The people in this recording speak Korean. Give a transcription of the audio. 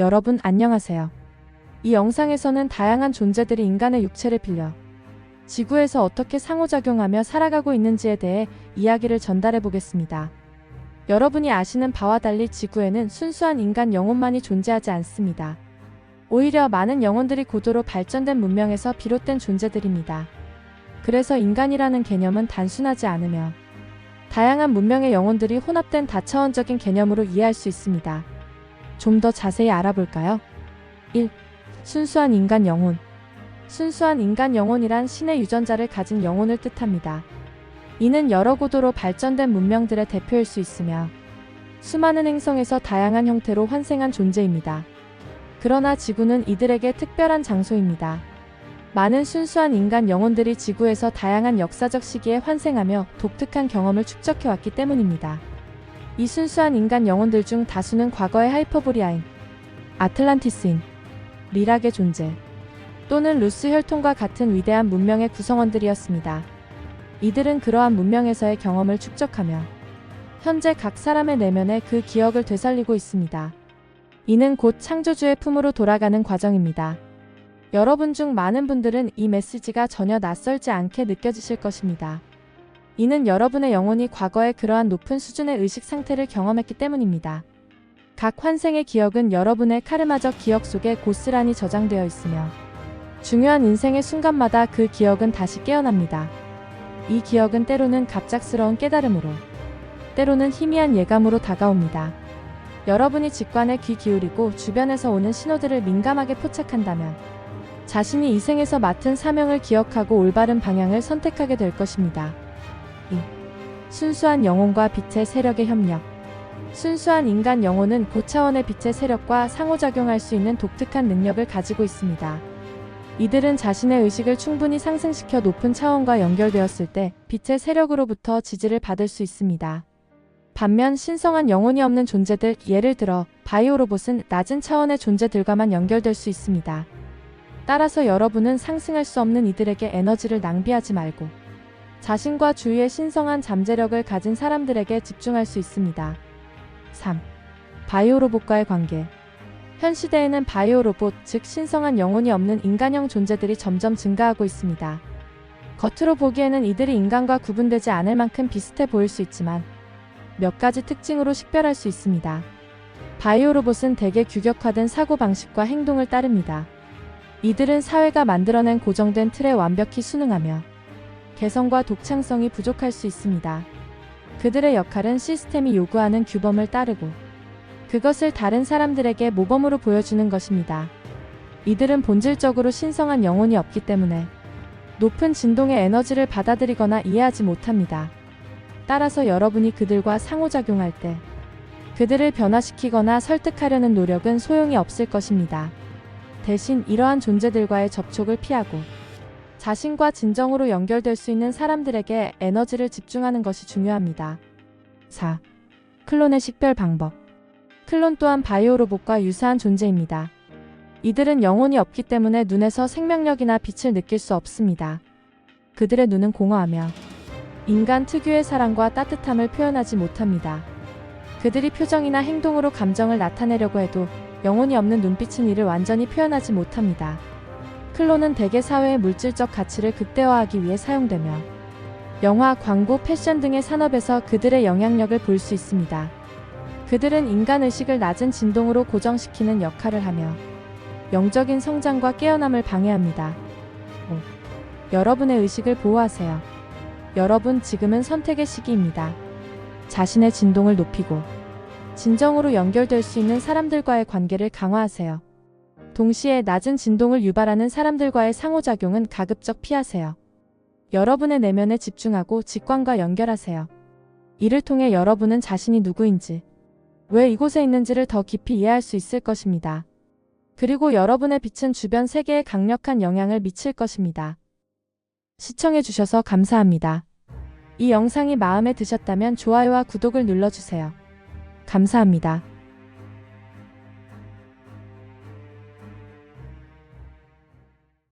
여러분 안녕하세요. 이 영상에서는 다양한 존재들이 인간의 육체를 빌려 지구에서 어떻게 상호작용하며 살아가고 있는지에 대해 이야기를 전달해 보겠습니다. 여러분이 아시는 바와 달리 지구에는 순수한 인간 영혼만이 존재하지 않습니다. 오히려 많은 영혼들이 고도로 발전된 문명에서 비롯된 존재들입니다. 그래서 인간이라는 개념은 단순하지 않으며 다양한 문명의 영혼들이 혼합된 다차원적인 개념으로 이해할 수 있습니다. 좀 더 자세히 알아볼까요? 1. 순수한 인간 영혼. 순수한 인간 영혼이란 신의 유전자를 가진 영혼을 뜻합니다. 이는 여러 고도로 발전된 문명들의 대표일 수 있으며 수많은 행성에서 다양한 형태로 환생한 존재입니다. 그러나 지구는 이들에게 특별한 장소입니다. 많은 순수한 인간 영혼들이 지구에서 다양한 역사적 시기에 환생하며 독특한 경험을 축적해왔기 때문입니다. 이 순수한 인간 영혼들 중 다수는 과거의 하이퍼보리아인, 아틀란티스인, 리락의 존재, 또는 루스 혈통과 같은 위대한 문명의 구성원들이었습니다. 이들은 그러한 문명에서의 경험을 축적하며 현재 각 사람의 내면에 그 기억을 되살리고 있습니다. 이는 곧 창조주의 품으로 돌아가는 과정입니다. 여러분 중 많은 분들은 이 메시지가 전혀 낯설지 않게 느껴지실 것입니다. 이는 여러분의 영혼이 과거에 그러한 높은 수준의 의식 상태를 경험했기 때문입니다. 각 환생의 기억은 여러분의 카르마적 기억 속에 고스란히 저장되어 있으며 중요한 인생의 순간마다 그 기억은 다시 깨어납니다. 이 기억은 때로는 갑작스러운 깨달음으로, 때로는 희미한 예감으로 다가옵니다. 여러분이 직관에 귀 기울이고 주변에서 오는 신호들을 민감하게 포착한다면 자신이 이 생에서 맡은 사명을 기억하고 올바른 방향을 선택하게 될 것입니다. 2. 순수한 영혼과 빛의 세력의 협력. 순수한 인간 영혼은 고차원의 빛의 세력과 상호작용할 수 있는 독특한 능력을 가지고 있습니다. 이들은 자신의 의식을 충분히 상승시켜 높은 차원과 연결되었을 때 빛의 세력으로부터 지지를 받을 수 있습니다. 반면 신성한 영혼이 없는 존재들, 예를 들어 바이오로봇은 낮은 차원의 존재들과만 연결될 수 있습니다. 따라서 여러분은 상승할 수 없는 이들에게 에너지를 낭비하지 말고 자신과 주위의 신성한 잠재력을 가진 사람들에게 집중할 수 있습니다. 3. 바이오로봇과의 관계 현 시대에는 바이오로봇, 즉 신성한 영혼이 없는 인간형 존재들이 점점 증가하고 있습니다. 겉으로 보기에는 이들이 인간과 구분되지 않을 만큼 비슷해 보일 수 있지만 몇 가지 특징으로 식별할 수 있습니다. 바이오로봇은 대개 규격화된 사고방식과 행동을 따릅니다. 이들은 사회가 만들어낸 고정된 틀에 완벽히 순응하며 개성과 독창성이 부족할 수 있습니다. 그들의 역할은 시스템이 요구하는 규범을 따르고 그것을 다른 사람들에게 모범으로 보여주는 것입니다. 이들은 본질적으로 신성한 영혼이 없기 때문에 높은 진동의 에너지를 받아들이거나 이해하지 못합니다. 따라서 여러분이 그들과 상호작용할 때 그들을 변화시키거나 설득하려는 노력은 소용이 없을 것입니다. 대신 이러한 존재들과의 접촉을 피하고 자신과 진정으로 연결될 수 있는 사람들에게 에너지를 집중하는 것이 중요합니다. 4. 클론의 식별 방법. 클론 또한 바이오로봇과 유사한 존재입니다. 이들은 영혼이 없기 때문에 눈에서 생명력이나 빛을 느낄 수 없습니다. 그들의 눈은 공허하며 인간 특유의 사랑과 따뜻함을 표현하지 못합니다. 그들이 표정이나 행동으로 감정을 나타내려고 해도 영혼이 없는 눈빛은 이를 완전히 표현하지 못합니다. 클론은 대개 사회의 물질적 가치를 극대화하기 위해 사용되며 영화, 광고, 패션 등의 산업에서 그들의 영향력을 볼 수 있습니다. 그들은 인간 의식을 낮은 진동으로 고정시키는 역할을 하며 영적인 성장과 깨어남을 방해합니다. 5. 여러분의 의식을 보호하세요. 여러분 지금은 선택의 시기입니다. 자신의 진동을 높이고 진정으로 연결될 수 있는 사람들과의 관계를 강화하세요. 동시에 낮은 진동을 유발하는 사람들과의 상호작용은 가급적 피하세요. 여러분의 내면에 집중하고 직관과 연결하세요. 이를 통해 여러분은 자신이 누구인지, 왜 이곳에 있는지를 더 깊이 이해할 수 있을 것입니다. 그리고 여러분의 빛은 주변 세계에 강력한 영향을 미칠 것입니다. 시청해주셔서 감사합니다. 이 영상이 마음에 드셨다면 좋아요와 구독을 눌러주세요. 감사합니다.